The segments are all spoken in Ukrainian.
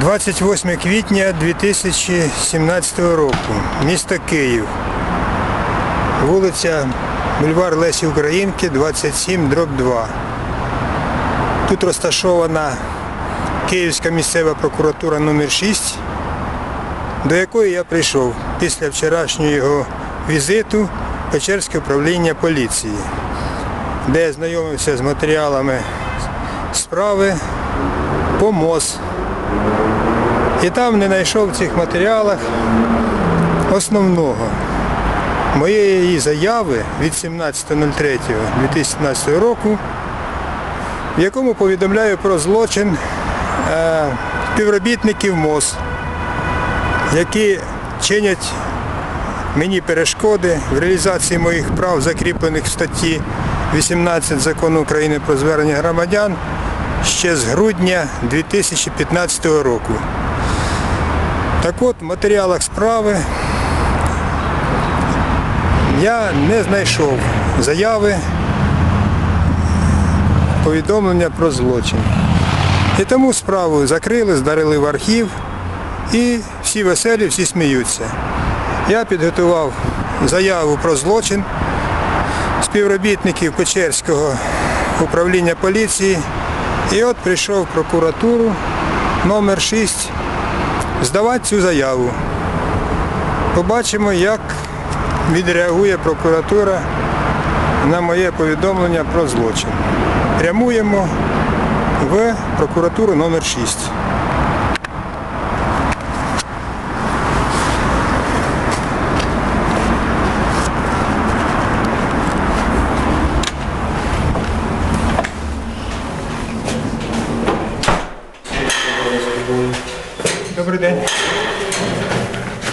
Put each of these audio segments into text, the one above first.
28 квітня 2017 року. Місто Київ. Вулиця Бульвар Лесі Українки, 27, дроб 2. Тут розташована Київська місцева прокуратура номер 6 до якої я прийшов після вчорашнього візиту Печерське управління поліції, де я знайомився з матеріалами справи по МОЗ. І там не знайшов в цих матеріалах основного. Моєї заяви від 17.03.2017 року, в якому повідомляю про злочин е, співробітників МОЗ, які чинять мені перешкоди в реалізації моїх прав, закріплених в статті 18 закону України про звернення громадян ще з грудня 2015 року. Так от, в матеріалах справи я не знайшов заяви повідомлення про злочин. І тому справу закрили, здарили в архів і всі веселі, всі сміються. Я підготував заяву про злочин співробітників Печерського управління поліції. І от прийшов в прокуратуру номер 6 здавати цю заяву. Побачимо, як відреагує прокуратура на моє повідомлення про злочин. Прямуємо в прокуратуру номер 6.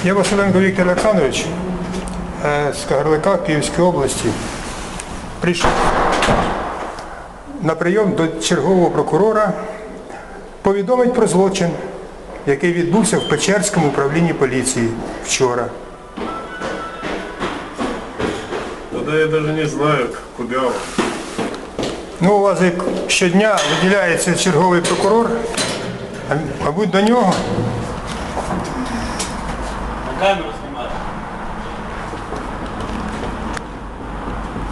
Я Василенко Віктор Олександрович е, з Кагарлика Київської області. Прийшов на прийом до чергового прокурора повідомить про злочин, який відбувся в Печерському управлінні поліції вчора. Тогда я даже не знаю, куда он. Ну, у вас як щодня виділяється черговий прокурор, а, мабуть, до нього. На камеру знімати.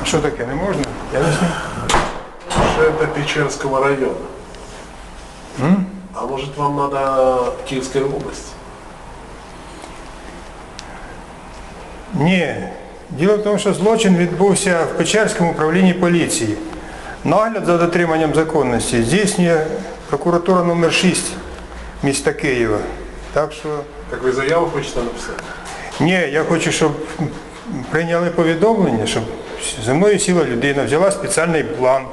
А Що таке, не можна? Я не знаю. Что это Печерского района? А может вам надо Киевской области? Ні. Діло в тому, що злочин відбувся в Печерському управлінні поліції. Нагляд за дотриманням законності здійснює прокуратура номер 6 міста Києва. Так що Так вы заяву хочете написать? ні, я хочу, щоб прийняли повідомлення, щоб зі мною сіла людина, взяла спеціальний бланк,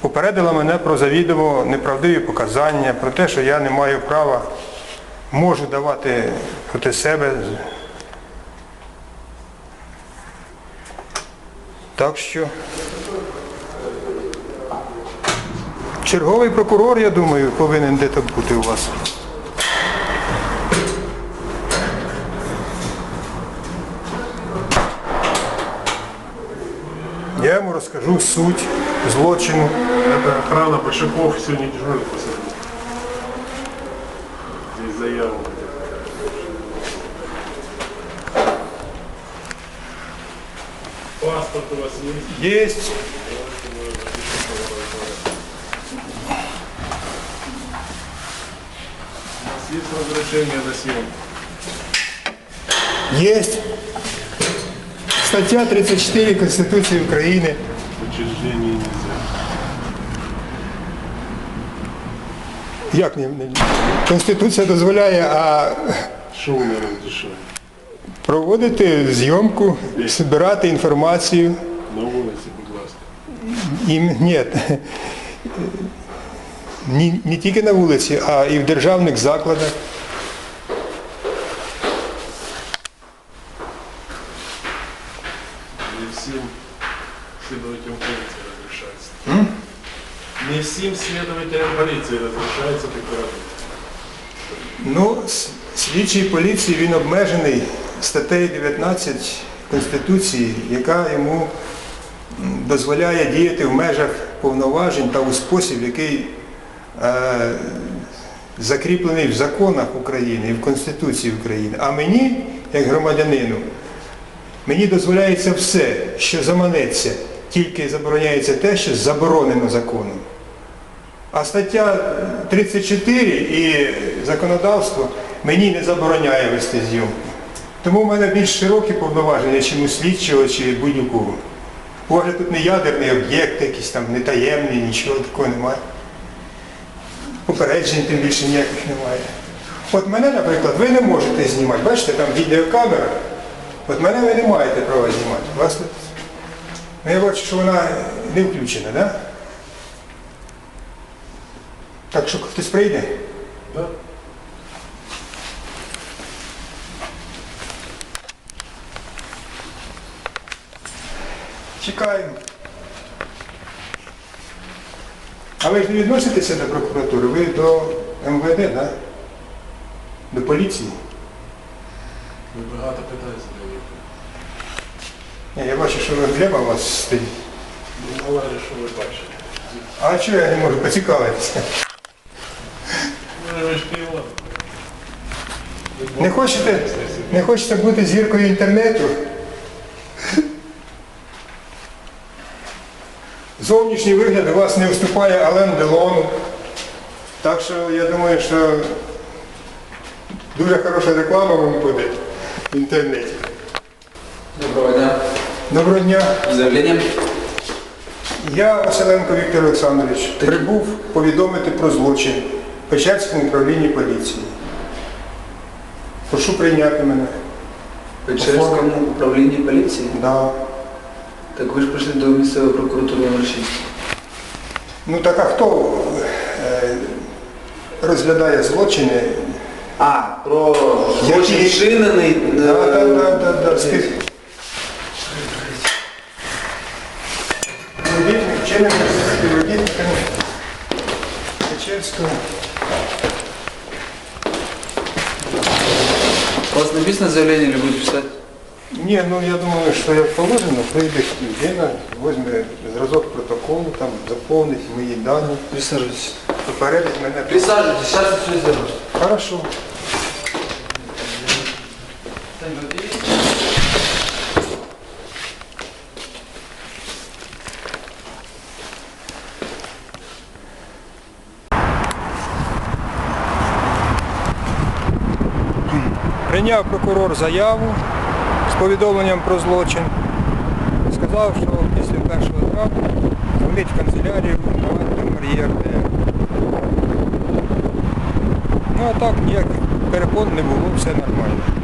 попередила мене про завідомо неправдиві показання, про те, що я не маю права, можу давати проти себе. Так що черговий прокурор, я думаю, повинен десь бути у вас. Я йому розкажу суть злочину. Это охрана Большаков сегодня дежурит после. Здесь заяву. Паспорт у вас есть? Есть. У вас есть разрешение на съемку? Есть. Стаття 34 Конституції України. Як не, Конституція дозволяє а вы не разрешаете? проводити зйомку, збирати інформацію. На вулиці, будь ласка. І, ні, не, не тільки на вулиці, а і в державних закладах. Не всем следователям полиции разрешается. Не всем следователям полиции разрешается такое работать. Ну, с- слідчий поліції він обмежений статтею 19 Конституції, яка йому м, дозволяє діяти в межах повноважень та у спосіб, який е, закріплений в законах України і в Конституції України. А мені, як громадянину, мені дозволяється все, що заманеться, тільки забороняється те, що заборонено законом. А стаття 34 і законодавство мені не забороняє вести зйомку. Тому в мене більш широкі повноваження, ніж у слідчого чи будь-якого. Може тут не ядерний об'єкт, якийсь там не таємний, нічого такого немає. Попереджень тим більше ніяких немає. От мене, наприклад, ви не можете знімати. Бачите, там відеокамера. От мене ви не маєте права знімати. Вас. Ну, я бачу, що вона не включена? Да? Так що хтось прийде? Чекаємо. А ви ж не відноситеся до прокуратури, ви до МВД? Да? До поліції? Ви багато питань задаєте. Ні, я бачу, що ви глеба у вас стоїть. Не говорю, що ви бачите. А чого я не можу поцікавитися? Ви ж шпіон. Не хочете, не хочете бути зіркою інтернету? Зовнішній вигляд у вас не вступає Ален Делону. Так що я думаю, що дуже хороша реклама вам буде в інтернеті. Доброго дня. Доброго дня. Заявлення. Я Василенко Віктор Олександрович прибув повідомити про злочин в Печерському управлінні поліції. Прошу прийняти мене. В Печерському управлінні поліції. Да. Так ви ж прийшли до місцевої прокуратури номер 6. Ну так а хто е, розглядає злочини? А, про злочин Які? вчинений. е, Да, да, да, да, да. Спів... Співробітник, вчинений співробітниками Печерського. У вас написано заявление или будете писать? Ні, ну я думаю, що як положено, прийде людина, візьме зразок протоколу, там заповнить мої дані, Присаживайтесь. попередить мене. Присаживайтесь, сейчас я все сделаю. Хорошо. Прийняв прокурор заяву з повідомленням про злочин. Сказав, що після першого травня дзвонить в канцелярію номер ЄРДР. Ну а так ніяких перепон не було, все нормально.